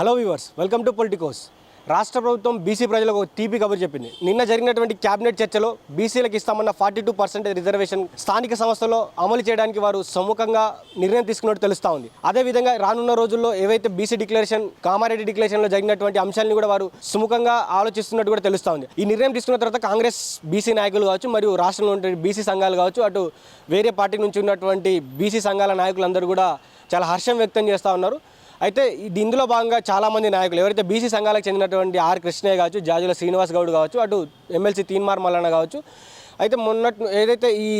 Hello viewers welcome to Politicos. రాష్ట్ర ప్రభుత్వం BC ప్రజలకు ఒక తీపి కబురు చెప్పింది. నిన్న జరిగినటువంటి క్యాబినెట్ చర్చలో బీసీలకు ఇస్తామన్న ఫార్టీ టూ పర్సెంటేజ్ రిజర్వేషన్ స్థానిక సంస్థలో అమలు చేయడానికి వారు సముఖంగా నిర్ణయం తీసుకున్నట్టు తెలుస్తా ఉంది. అదేవిధంగా రానున్న రోజుల్లో ఏవైతే బీసీ డిక్లరేషన్ కామారెడ్డి డిక్లరేషన్లో జరిగినటువంటి అంశాలను కూడా వారు సుముఖంగా ఆలోచిస్తున్నట్టు కూడా తెలుస్తా ఉంది. ఈ నిర్ణయం తీసుకున్న తర్వాత కాంగ్రెస్ బీసీ నాయకులు కావచ్చు మరియు రాష్ట్రంలో ఉండే బీసీ సంఘాలు కావచ్చు అటు వేరే పార్టీ నుంచి ఉన్నటువంటి బీసీ సంఘాల నాయకులందరూ కూడా చాలా హర్షం వ్యక్తం చేస్తూ ఉన్నారు. అయితే ఇది ఇందులో భాగంగా చాలామంది నాయకులు ఎవరైతే బీసీ సంఘాలకు చెందినటువంటి ఆర్ కృష్ణయ్య కావచ్చు జాజుల శ్రీనివాస్ గౌడ్ కావచ్చు అటు ఎమ్మెల్సీ తీన్మార్ మల్లన్న కావచ్చు అయితే మొన్న ఏదైతే ఈ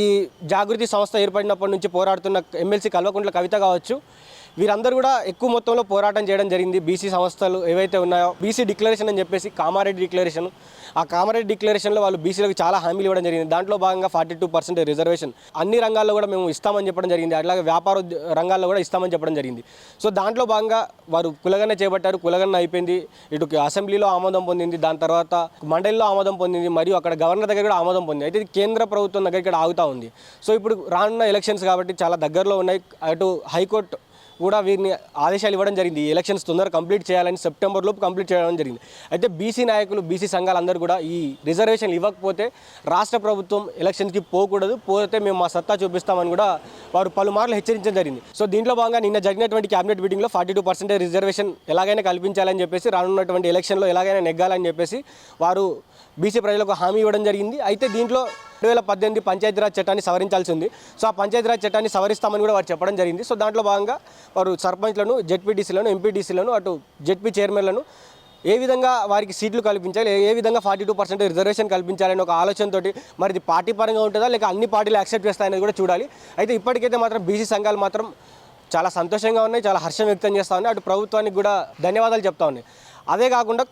జాగృతి సంస్థ ఏర్పడినప్పటి నుంచి పోరాడుతున్న ఎమ్మెల్సీ కల్వకుంట్ల కవిత కావచ్చు వీరందరూ కూడా ఎక్కువ మొత్తంలో పోరాటం చేయడం జరిగింది. బీసీ సంస్థలు ఏవైతే ఉన్నాయో బీసీ డిక్లరేషన్ అని చెప్పేసి కామారెడ్డి డిక్లరేషన్. ఆ కామారెడ్డి డిక్లరేషన్లో వాళ్ళు బీసీలకు చాలా హామీలు ఇవ్వడం జరిగింది. దాంట్లో భాగంగా ఫార్టీ టూ పర్సెంట్ రిజర్వేషన్ అన్ని రంగాల్లో కూడా మేము ఇస్తామని చెప్పడం జరిగింది. అట్లాగే వ్యాపార రంగాల్లో కూడా ఇస్తామని చెప్పడం జరిగింది. సో దాంట్లో భాగంగా వారు కులగన్న చేపట్టారు. కులగన్న అయిపోయింది. ఇటు అసెంబ్లీలో ఆమోదం పొందింది. దాని తర్వాత మండలిలో ఆమోదం పొందింది. మరియు అక్కడ గవర్నర్ దగ్గర కూడా ఆమోదం పొందింది. అయితే ఇది కేంద్ర ప్రభుత్వం దగ్గర ఇక్కడ ఆగుతూ ఉంది. సో ఇప్పుడు రానున్న ఎలక్షన్స్ కాబట్టి చాలా దగ్గరలో ఉన్నాయి. అటు హైకోర్టు కూడా వీరిని ఆదేశాలు ఇవ్వడం జరిగింది. ఈ ఎలక్షన్స్ తొందరగా కంప్లీట్ చేయాలని సెప్టెంబర్ లోపు కంప్లీట్ చేయడం జరిగింది. అయితే బీసీ నాయకులు బీసీ సంఘాలందరూ కూడా ఈ రిజర్వేషన్ ఇవ్వకపోతే రాష్ట్ర ప్రభుత్వం ఎలక్షన్స్కి పోకూడదు. పోతే మేము మా సత్తా చూపిస్తామని కూడా వారు పలుమార్లు హెచ్చరించడం జరిగింది. సో దీంట్లో భాగంగా నిన్న జరిగినటువంటి క్యాబినెట్ మీటింగ్లో ఫార్టీ టూ పర్సెంటేజ్ రిజర్వేషన్ ఎలాగైనా కల్పించాలని చెప్పేసి రానున్నటువంటి ఎలక్షన్లో ఎలాగైనా నెగ్గాలని చెప్పేసి వారు బీసీ ప్రజలకు హామీ ఇవ్వడం జరిగింది. అయితే దీంట్లో రెండు వేల పద్దెనిమిది పంచాయతీరాజ్ చట్టాన్ని సవరించాల్సి ఉంది సో ఆ పంచాయతీరాజ్ చట్టాన్ని సవరిస్తామని కూడా వారు చెప్పడం జరిగింది. సో దాంట్లో భాగంగా వారు సర్పంచ్లను జెడ్పీటీసీలను ఎంపీటీసీలను అటు జెడ్పీ చైర్మన్లను ఏ విధంగా వారికి సీట్లు కల్పించాలి ఏ- విధంగా ఫార్టీ టూ పర్సెంట్ రిజర్వేషన్ కల్పించాలని ఒక ఆలోచనతోటి మరి ఇది పార్టీ పరంగా ఉంటుందా లేక అన్ని పార్టీలు యాక్సెప్ట్ చేస్తాయనేది కూడా చూడాలి. అయితే ఇప్పటికైతే మాత్రం బీసీ సంఘాలు మాత్రం చాలా సంతోషంగా ఉన్నాయి చాలా హర్షం వ్యక్తం చేస్తూ ఉన్నాయి. అటు ప్రభుత్వానికి కూడా ధన్యవాదాలు చెప్తా ఉన్నాయి. అదే కాకుండా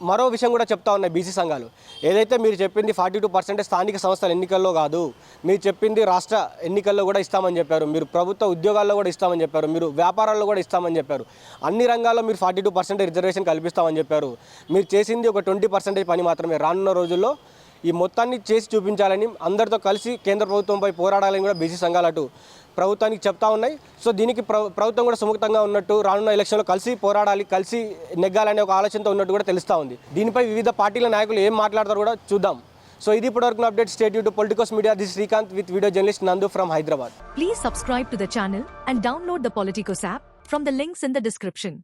మరో విషయం కూడా చెప్తా ఉన్నాయి బీసీ సంఘాలు. ఏదైతే మీరు చెప్పింది ఫార్టీ టూ పర్సెంట్ స్థానిక సంస్థల ఎన్నికల్లో కాదు మీరు చెప్పింది రాష్ట్ర ఎన్నికల్లో కూడా ఇస్తామని చెప్పారు మీరు ప్రభుత్వ ఉద్యోగాల్లో కూడా ఇస్తామని చెప్పారు మీరు వ్యాపారాల్లో కూడా ఇస్తామని చెప్పారు. అన్ని రంగాల్లో మీరు ఫార్టీ టూ పర్సెంట్ రిజర్వేషన్ కల్పిస్తామని చెప్పారు. మీరు చేసింది ఒక ట్వంటీ పర్సెంటేజ్ పని మాత్రమే. రానున్న రోజుల్లో ఈ మొత్తాన్ని చేసి చూపించాలని అందరితో కలిసి కేంద్ర ప్రభుత్వంపై పోరాడాలని కూడా బీసీ సంఘాలు అటు ప్రభుత్వానికి చెప్తా ఉన్నాయి. సో దీనికి ప్రభుత్వం కూడా సుముఖంగా ఉన్నట్టు రానున్న ఎలక్షన్లో కలిసి పోరాడాలి కలిసి నెగ్గాలనే ఒక ఆలోచనతో ఉన్నట్టు కూడా తెలుస్తూ ఉంది. దీనిపై వివిధ పార్టీల నాయకులు ఏం మాట్లాడతారో కూడా చూద్దాం. సో ఇది ఇప్పటివరకు update. State to politicals media this Srikanth with video journalist Nandu from Hyderabad please subscribe to the channel and download the Politicos app from the links in the description